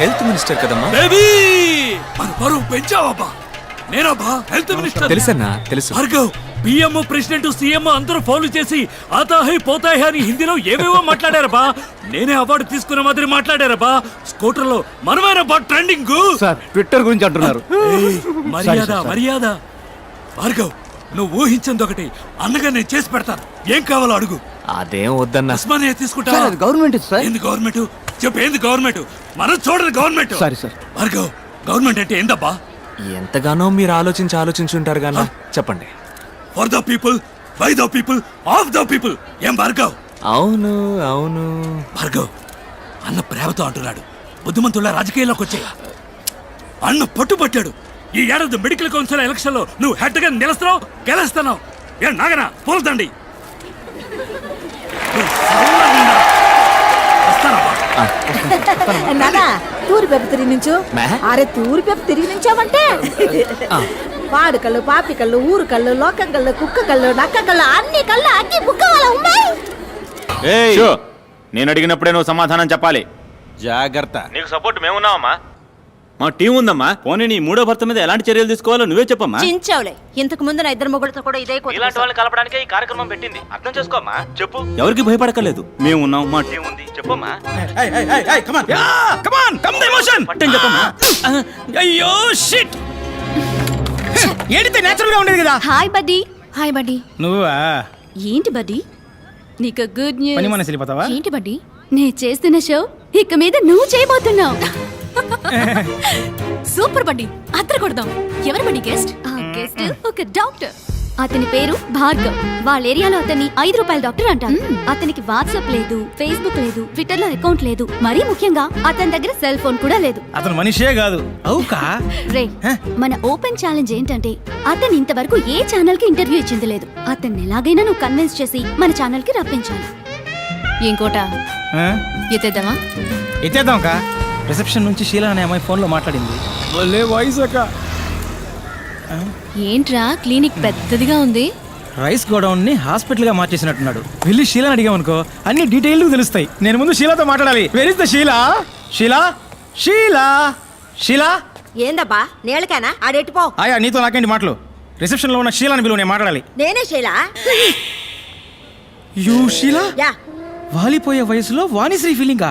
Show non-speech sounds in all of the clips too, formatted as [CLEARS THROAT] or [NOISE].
Health minister కదమ్మా? Baby! మన బరువు పెంచావబ్బా. నేనబ్బా హెల్త్ మినిస్టర్. తెలుసన్నా తెలుసు. భార్గవ్ పిఎం ప్రెసిడెంట్ సీఎం అందరూ ఫౌలు చేసి ఆతాహై పోతాహై అని హిందీలో ఏవేవో మాట్లాడారబ్బా. నేనే అవార్డు తీసుకున్న మాదిరి మాట్లాడారబ్బా. స్కూటర్లో మనమేనబ్బా ట్రెండింగ్? సార్ ట్విట్టర్ గురించి అంటున్నారు. మర్యాద మర్యాద. భార్గవ్ నువ్వు ఊహించింది ఒకటి. అన్నగా నేను చేసి పెడతాను. ఏం కావాలో అడుగు. అదేం వద్దన్నా. ఉస్మానియా తీసుకుంటా సార్ అది గవర్నమెంట్ సార్. ఏంది గవర్నమెంట్? చెప్పు ఏంది గవర్నమెంట్ మనం చూడదు government sorry sir Bhargav government అంటే ఏందబ్బా? ఎంతగానో మీరు ఆలోచించి ఆలోచించుంటారు గానా? చెప్పండి. For the people by the people of the people ఏం భార్గవ్? అవును అవును. భార్గవ్ అన్న ప్రేమతో అంటున్నాడు. బుద్ధిమంతుల రాజకీయాల్లోకి వచ్చే అన్న పట్టుబట్టాడు ఈ ఏడాది మెడికల్ కౌన్సిల్ ఎలక్షన్లో నువ్వు హెడ్గా నిలుస్తున్నావు గెలుస్తున్నావు. ఏ నాగనా పోల్తండి [LAUGHS] నానా తూరి పెప్ప తిరిగి నుంచు? అరే తూరి పెప్ప తిరిగి నుంచామంటే వాడు కళ్ళు పాపి కళ్ళు ఊరు కళ్ళు లోకం కళ్ళు కుక్క కళ్ళు నక్క కళ్ళు అన్ని కళ్ళు అన్ని బుక్క వాళ్ళ ఉన్నాయి. నేను అడిగినప్పుడే నువ్వు సమాధానం చెప్పాలి. జాగ్రత్త. నీకు సపోర్ట్ మేమున్నావమ్మా మా టీం ఉందమ్మా. పోనీ నీ మూడో భర్త మీద ఎలాంటి చర్యలు తీసుకోవాలో నువ్వే చెప్పమ్మా. చించావులే. ఇంతకు ముందు నా ఇద్దరు మొగుడుతో కూడా ఇదే ఇలాంటి వాళ్ళని కలపడానికే ఈ కార్యక్రమం పెట్టింది. అర్థం చేసుకోమ్మా. చెప్పు. ఎవరికి భయపడకలేదు మేము ఉన్నాం మా టీం ఉంది. చెప్పమ్మా. పట్టం చెప్పమ్మా. అయ్యో షిట్ ఏడితే నేచురల్గా ఉండేది కదా? హాయ్ బడ్డీ హాయ్ బడ్డీ నువ్వా? ఏంటి బడ్డీ నీకు గుడ్ పని న్యూస్ మనసు వెళ్ళిపోతావా? ఏంటి బడ్డీ నేను చేస్తున్న షో ఇక మీద నువ్వు చేయబోతున్నావు. సూపర్ బడ్డీ అద్దరు కొడదాం. ఎవరు బడ్డీ గెస్ట్? ఆ గెస్ట్ ఒక డాక్టర్. అతని పేరు భార్గవ్. వాళ్ళ ఏరియాలో అతన్ని ఐదు రూపాయల డాక్టర్ అంటారు. అతనికి వాట్సాప్ లేదు ఫేస్బుక్ లేదు ట్విట్టర్లో అకౌంట్ లేదు. మరీ ముఖ్యంగా అతని దగ్గర సెల్ ఫోన్ కూడా లేదు. అతను మనిషే కాదు. అవుకా? రే మన ఓపెన్ ఛాలెంజ్ ఏంటంటే అతను ఇంతవరకు ఏ ఛానల్కి ఇంటర్వ్యూ ఇచ్చింది లేదు. అతన్ని ఎలాగైనా నువ్వు కన్విన్స్ చేసి మన ఛానల్కి రప్పించాలి ఇంకోట ఎత్తేద్దామా? ఎత్తేద్దాం అక్క రిసెప్షన్ నుంచి షీలా అనే అమ్మాయి ఫోన్లో మాట్లాడింది. భలే వాయిస్ అక్క. ఏంట్రా క్లినిక్ పెద్దదిగా ఉంది? రైస్ గోడౌన్ని హాస్పిటల్గా మార్చేసినట్టున్నాడు. వెళ్ళి షీలా అడిగామనుకో అన్ని డీటెయిల్ తెలుస్తాయి. నేను ముందు షీలాతో మాట్లాడాలి. Where is the Sheela Sheela Sheela Sheela ఏందబ్బా నేలకేనా? ఆడెట్టిపో ఆయా నీతో నాకేంటి మాటలు? రిసెప్షన్లో ఉన్న షీలాని పిలువ నేను మాట్లాడాలి. నేనే శైలా. You Sheela yeah. వాలిపోయే వయసులో వాణిశ్రీ ఫీలింగా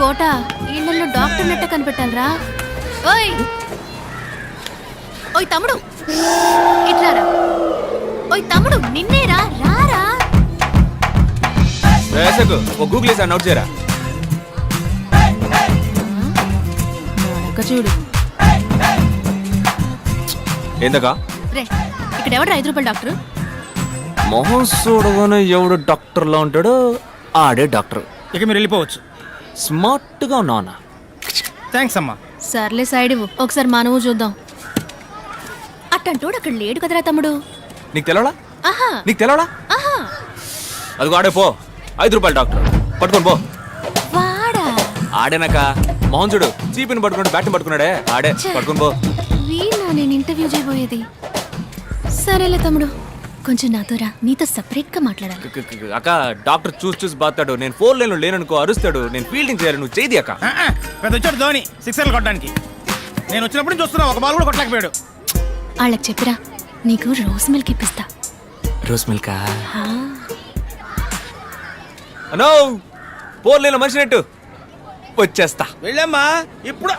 Kota ఇళ్ళలో డాక్టర్ నెట్ట కనిపెట్టాలరా ఓయ్! ఓయ్ తమ్ముడు! ఇట్లారా. ఓయ్ తమ్ముడు నిన్నేరా? రారా? వేసకు ఒక గూగుల్ వేసి నోట్ చేయరా? నానక్క చూడు. ఏందకా రే ఇక్కడ ఎవడు ఐదు రూపాయల డాక్టర్? మొహం చూడగానే ఎవడు డాక్టర్లా ఉంటాడో ఆడే డాక్టర్. ఇక మీరు వెళ్ళిపోవచ్చు. స్మార్ట్గా ఉన్నావునా థ్యాంక్స్ అమ్మా. సర్లే సైడ్ ఇవ్వు. ఒకసారి మా నువ్వు చూద్దాం. అట్టంటోడు అక్కడ లేడు కదరా తమ్ముడు? నీకు తెలవడా ఆహా. నీకు తెలవడా ఆహా. అదిగో ఆడే పో. ఐదు రూపాయలు డాక్టర్. పట్టుకొని పో. వాడా? ఆడేనాక మోహన్ చూడు. చీపిని పట్టుకున్నాడు బ్యాట్ని పట్టుకున్నాడే. ఆడే పట్టుకుని పో. వీళ్ళ నేను ఇంటర్వ్యూ చేయబోయేది. సరేలే తమ్ముడు. కొంచెం నాతో రా. నీతో సపరేట్గా మాట్లాడాలి అక్క డాక్టర్ చూసి చూసి బాతాడు నేను ఫోర్ లైన్లో లేననుకో అరుస్తాడు. నేను ఫీల్డింగ్ చేయాలి. నువ్వు చేయి అక్క. పెద్ద వచ్చాడు ధోని. సిక్సర్లు కొట్టడానికి. నేను వచ్చినప్పుడు నుంచి చూస్తున్నా ఒక బాల్ కూడా కొట్టలేకపోయాడు. వాళ్ళకి చెప్పిరా. నీకు రోజ్ మిల్క్ ఇప్పిస్తా. రోస్ మిల్కా అనో ఫోర్ లైన్లో మనిషి నెట్టు వచ్చేస్తా. వెళ్ళమ్మా ఇప్పుడు.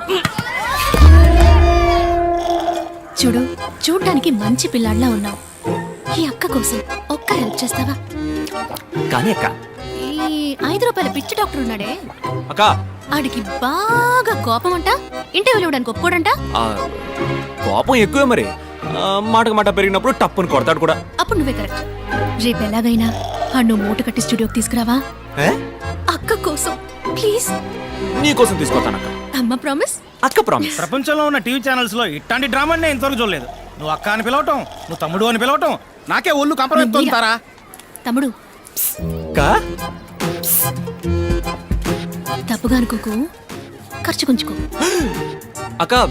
చూడు చూడ్డానికి మంచి పిల్లాడిలా ఉన్నావు. ఈ అక్క కోసం ఒక్క హెల్ప్ చేస్తావా? కానీ అక్క. ఈ ఐదు రూపాయల పిచ్చి డాక్టర్ ఉన్నాడే. అక్క. ఆడికి బాగా కోపం అంట ఇంటర్వ్యూలు ఇవ్వడానికి ఒప్పుకోడంట. ఆ, కోపం ఎక్కువే మరి. ఆ, మాటకు మాట పెరిగినప్పుడు టప్పుని కొడతాడు కూడా. అప్పుడు నువ్వే కరెక్ట్. రేపు ఎలాగైనా ఆ నువ్వు మూట కట్టి స్టూడియోకి తీసుకురావా? ఏ? అక్క కోసం ప్లీజ్. నీ కోసం తీసుకొస్తాను అక్క. అమ్మ ప్రామిస్. అక్క ప్రామిస్. ప్రపంచంలో ఉన్న టీవీ ఛానల్స్లో ఇట్లాంటి డ్రామా నేను ఇంతవరకు చూడలేదు. నువ్వు అక్క అని పిలవటం నువ్వు తమ్ముడు అని పిలవటం నాకే ఒళ్ళు కంపరెత్తుంటారా తమ్ముడు. అక్క తప్పుగా అనుకోకు. ఖర్చు కొంచుకో. అక్క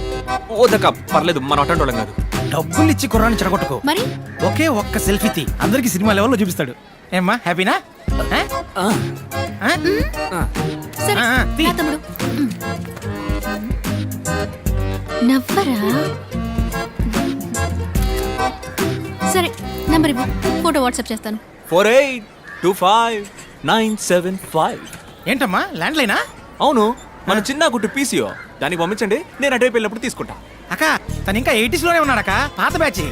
ఓదక్క పర్లేదు మన అటెండ్ వాళ్ళం కాదు. డబ్బులు ఇచ్చి కుర్రాన్ని చెడగొట్టుకో. మరి? ఒకే ఒక్క సెల్ఫీ తీ. అందరికి సినిమా లెవెల్లో చూపిస్తాడు. ఏమ్మా హ్యాపీనా? ఆ? ఆ, ఆ? ఆ. సరే ఆ, ఆ, తీ. రా తమ్ముడు. నవ్వరా? సరే నంబర్ ఇవ్వు. ఫోటో వాట్సాప్ చేస్తాను. Four eight two five nine seven five. ఏంటమ్మా? ల్యాండ్ లైనా అవును మన చిన్న గుట్టు పీసీఓ. దానికి పంపించండి నేను అటువైపు వెళ్ళినప్పుడు తీసుకుంటా. అక్క తను ఇంకా ఎయిటీస్లోనే ఉన్నాడక్క. పాత బ్యాచ్.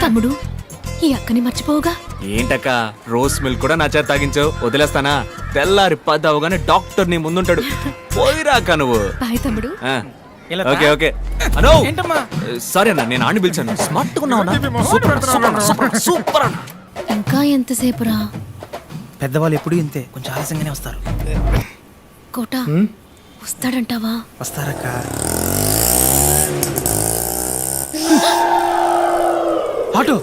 తమ్ముడు ఈ అక్కని మర్చిపోవుగా? ఏంటక్క రోస్ మిల్క్ కూడా నా చేత తాగించావు? వదిలేస్తానా? తెల్లారి పది అవగానే డాక్టర్ నీ ముందుంటాడు. పోయిరాక నువ్వు బాయ్ తమ్ముడు. ఆ, ఇలా ఓకే ఓకే. అనో ఏంటమ్మా? సరే అన్న నేను ఆడిని పిలిచాను. స్మార్ట్ ఉన్నావు సూపర్ అన్న, సూపర్ అన్న, సూపర్ అన్న, సూపర్ అన్న. ఇంకా ఎంతసేపురా? పెద్దవాళ్ళు ఎప్పుడు ఇంతే కొంచెం ఆలస్యంగానే వస్తారు. కోట వస్తాడంటావా? వస్తారక్క. ఆటో.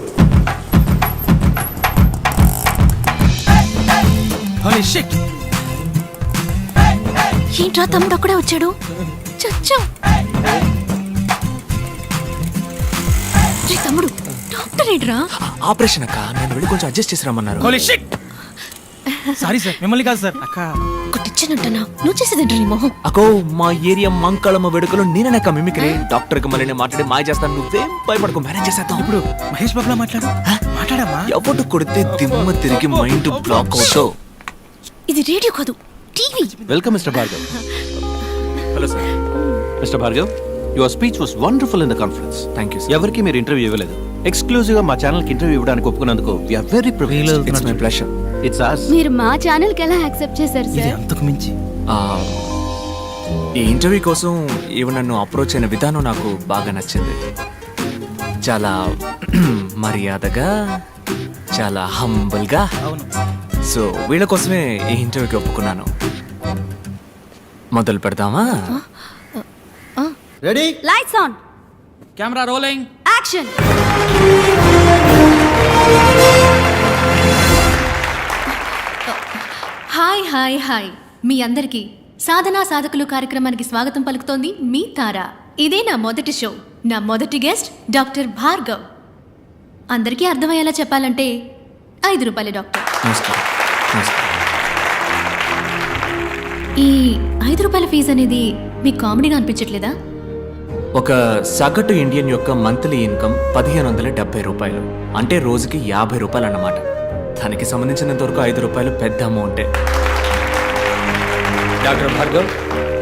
Holy shit! ఏంట్రా తమ్ముడు అక్కడే వచ్చాడు? చచ్చా. తమ్ముడు డాక్టర్ ఏంట్రా? ఆపరేషన్ అక్క నేను వెళ్ళి కొంచెం అడ్జస్ట్ చేసి రమ్మన్నారు! సారీ సార్ మిమ్మల్ని కాదు సార్ అక్క. కొట్టిచ్చానంటనా నువ్వు చేసేదేంట్రా నీ మొహం? అకో మా ఏరియా మంకళమ్మ వేడుకలో నేననక్క మిమిక్రీ. డాక్టర్కి మళ్ళీ మాట్లాడి మాయ చేస్తాను నువ్వేం భయపడకు మేనేజ్ చేసేద్దాం. ఇప్పుడు మహేష్ బాబులా మాట్లాడు? మాట్లాడమ్మా. ఎవడు కొడితే దిమ్మ తిరిగి మైండ్ బ్లాక్ అవుతావు ఇది రేడియో కాదు TV. Welcome mister Bhargav. [LAUGHS] Hello sir mister Bhargav your speech was wonderful in the conference thank you ఎవరికి మీరు ఇంటర్వ్యూ ఇవ్వలేదు. ఎక్స్క్లూజివ్గా మా ఛానల్కి ఇంటర్వ్యూ ఇవ్వడానికి ఒప్పుకున్నందుకు we are very privileged it's my pleasure it's ours మీరు మా ఛానల్కి ఎలా యాక్సెప్ట్ చేశారు ఇది అంతకు మించి. ఈ ఇంటర్వ్యూ కోసం ఈవిడ నన్ను అప్రోచ్ అయిన విధానం నాకు బాగా నచ్చింది. చాలా [CLEARS THROAT] మర్యాదగా చాలా హంబుల్గా సో వీళ్ళ కోసమే ఈ ఇంటర్వ్యూకి ఒప్పుకున్నాను. మొదలు పెడదామా? Ready lights on camera rolling action hi hi hi మీ అందరికీ సాధనా సాధకులు కార్యక్రమానికి స్వాగతం పలుకుతోంది మీ తార. ఇదే నా మొదటి షో. నా మొదటి గెస్ట్ డాక్టర్ భార్గవ్. అందరికీ అర్థమయ్యేలా చెప్పాలంటే ఐదు రూపాయల డాక్టర్. నమస్కారం. నమస్కారం. ఈ ఐదు రూపాయల ఫీజు అనేది మీకు కామెడీగా అనిపించట్లేదా? ఒక సగటు ఇండియన్ యొక్క మంత్లీ ఇన్కమ్ పదిహేను వందల డెబ్బై రూపాయలు. అంటే రోజుకి యాభై రూపాయలు అన్నమాట. దానికి సంబంధించినంత వరకు ఐదు రూపాయలు పెద్ద అమౌంటే డాక్టర్ భార్గవ్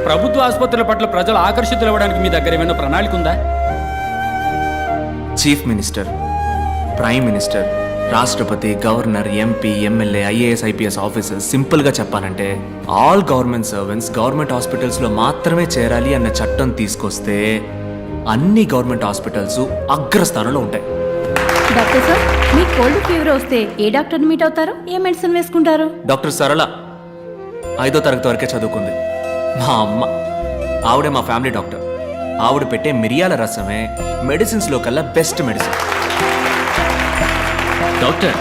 ప్రభుత్వ ఆసుపత్రుల పట్ల ప్రజలు ఆకర్షితులు అవ్వడానికి మీ దగ్గర ఏమైనా ప్రణాళిక ఉందా? చీఫ్ మినిస్టర్ ప్రైమ్ మినిస్టర్ రాష్ట్రపతి governor MP MLA IAS IPS officers సింపుల్గా చెప్పాలంటే ఆల్ గవర్నమెంట్ సర్వెంట్స్ గవర్నమెంట్ హాస్పిటల్స్లో మాత్రమే చేరాలి అన్న చట్టం తీసుకొస్తే అన్ని గవర్నమెంట్ హాస్పిటల్స్ అగ్రస్థానంలో ఉంటాయి. డాక్టర్ సార్ మీకు కోల్డ్ ఫీవర్ వస్తే ఏ డాక్టర్ని మీట్ అవుతారు? ఏ మెడిసిన్ వేసుకుంటారు? డాక్టర్ సరళ ఐదో తరగతి వరకే చదువుకుంది. మా అమ్మ ఆవిడే మా ఫ్యామిలీ డాక్టర్. ఆవిడ పెట్టే మిరియాల రసమే మెడిసిన్స్లో కల్లా బెస్ట్ మెడిసిన్. డాక్టర్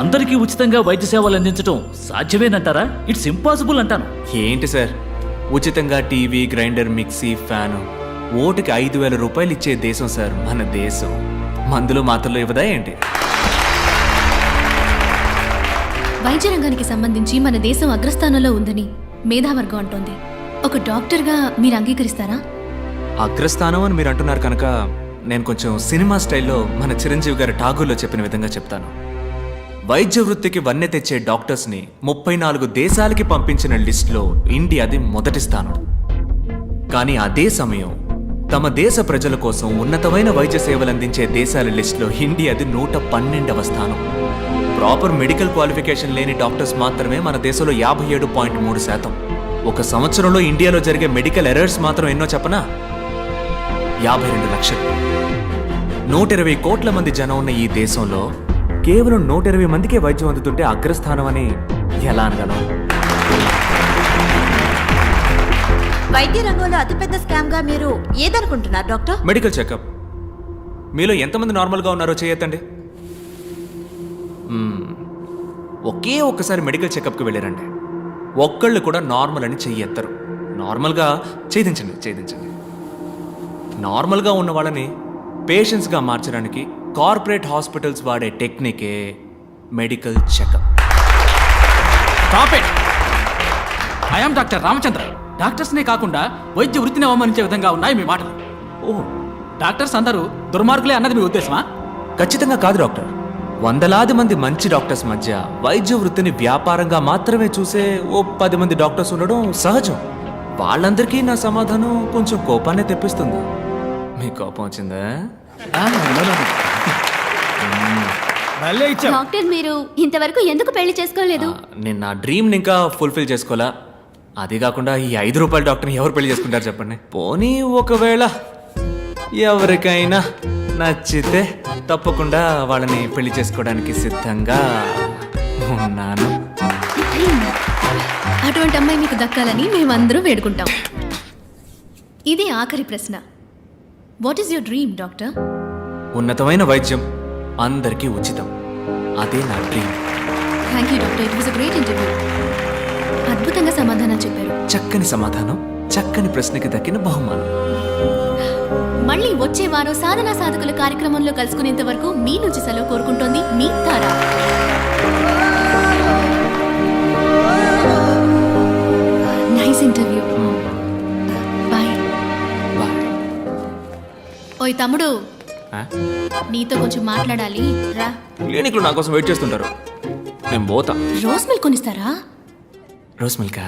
అందరికీ ఉచితంగా వైద్య సేవలు అందించడం సాధ్యమేనంటారా? ఇట్స్ ఇంపాసిబుల్ అంటాను. ఏంటి సార్? ఉచితంగా టీవీ గ్రైండర్ మిక్సీ ఫ్యాను ఓటుకి ఐదు వేల రూపాయలు ఇచ్చే దేశం సార్ మన దేశం. మందులు మాత్రలు ఇవ్వదా ఏంటి? వైద్య రంగానికి సంబంధించి మన దేశం అగ్రస్థానంలో ఉందని మేధావర్గం అంటోంది. ఒక డాక్టర్గా మీరు అంగీకరిస్తారా? అగ్రస్థానం అని మీరు అంటున్నారు కనుక నేను కొంచెం సినిమా స్టైల్లో మన చిరంజీవి గారి ఠాగూర్లో చెప్పిన విధంగా చెప్తాను. వైద్య వృత్తికి వన్నె తెచ్చే డాక్టర్స్ని ముప్పై నాలుగు దేశాలకి పంపించిన లిస్టులో ఇండియాది మొదటి స్థానం. కానీ అదే సమయం తమ దేశ ప్రజల కోసం ఉన్నతమైన వైద్య సేవలు అందించే దేశాల లిస్టులో ఇండియాది నూట పన్నెండవ స్థానం. ప్రాపర్ మెడికల్ క్వాలిఫికేషన్ లేని డాక్టర్స్ మాత్రమే మన దేశంలో యాభై ఏడు పాయింట్ మూడు శాతం. ఒక సంవత్సరంలో ఇండియాలో జరిగే మెడికల్ ఎర్రర్స్ మాత్రం ఎన్నో చెప్పనా? యాభై రెండు లక్షలు. నూట ఇరవై కోట్ల మంది జనం ఉన్న ఈ దేశంలో కేవలం నూట ఇరవై మందికే వైద్యం అందుతుంటే అగ్రస్థానం అని ఎలా అనగలం? వైద్య రంగంలో అతిపెద్ద స్కామ్గా మీరు ఏదనుకుంటున్నారు డాక్టర్? Medical checkup. మీలో ఎంతమంది నార్మల్గా ఉన్నారో చేయొద్దండి. ఒకే ఒక్కసారి మెడికల్ చెకప్కి వెళ్ళారండి. ఒక్కళ్ళు కూడా నార్మల్ అని చెయ్యెత్తరు నార్మల్గా ఛేదించండి ఛేదించండి. నార్మల్గా ఉన్న వాళ్ళని పేషెంట్స్గా మార్చడానికి కార్పొరేట్ హాస్పిటల్స్ వాడే టెక్నికే medical checkup. Stop it I'm doctor Ramachandra డాక్టర్స్నే కాకుండా వైద్య వృత్తిని అవమానించే విధంగా ఉన్నాయి మీ మాటలు. ఓ. డాక్టర్స్ అందరూ దుర్మార్గులే అన్నది మీ ఉద్దేశమా? ఖచ్చితంగా కాదు డాక్టర్. వందలాది మంది మంచి డాక్టర్స్ మధ్య వైద్య వృత్తిని వ్యాపారంగా మాత్రమే చూసే ఓ పది మంది డాక్టర్స్ ఉండడం సహజం. వాళ్ళందరికీ నా సమాధానం కొంచెం కోపాన్ని తెప్పిస్తుంది. మీ కోపం వచ్చిందా? భలే డాక్టర్ మీరు ఇంతవరకు ఎందుకు పెళ్ళి చేసుకోలేదు? నేను నా డ్రీమ్ని ఇంకా ఫుల్ఫిల్ చేసుకోవాలా అది కాకుండా ఈ ఐదు రూపాయల డాక్టర్ని ఎవరు పెళ్ళి చేసుకుంటారు చెప్పండి. పోనీ ఒకవేళ ఎవరికైనా నచ్చితే తప్పకుండా వాళ్ళని పెళ్ళి చేసుకోవడానికి సిద్ధంగా ఉన్నాను. అటువంటి అమ్మాయి మీకు దక్కాలని మేమందరూ వేడుకుంటాం. ఇది ఆఖరి ప్రశ్న. What is your dream doctor ఉన్నతమైన వైద్యం అందరికీ ఉచితం. అదే నా dream thank you doctor it was a great interview అద్భుతంగా సమాధానం చెప్పారు. చక్కని సమాధానం చక్కని ప్రశ్నకి దక్కిన బహుమానం. మళ్ళీ వచ్చే వారం సాధనా సాధకుల కార్యక్రమంలో కలుసుకునేంత వరకు మీ నుంచి సెలవు కోరుకుంటోంది మీ తారా. నైస్ ఇంటర్వ్యూ ఓయ్ తమ్ముడు? నీతో కొంచెం మాట్లాడాలి. రా. క్లినిక్లో నా కోసం వెయిట్ చేస్తుంటారు. నేను పోతా. రోజ్ మిల్క్ కొనిస్తారా? రోస్ మిల్కా?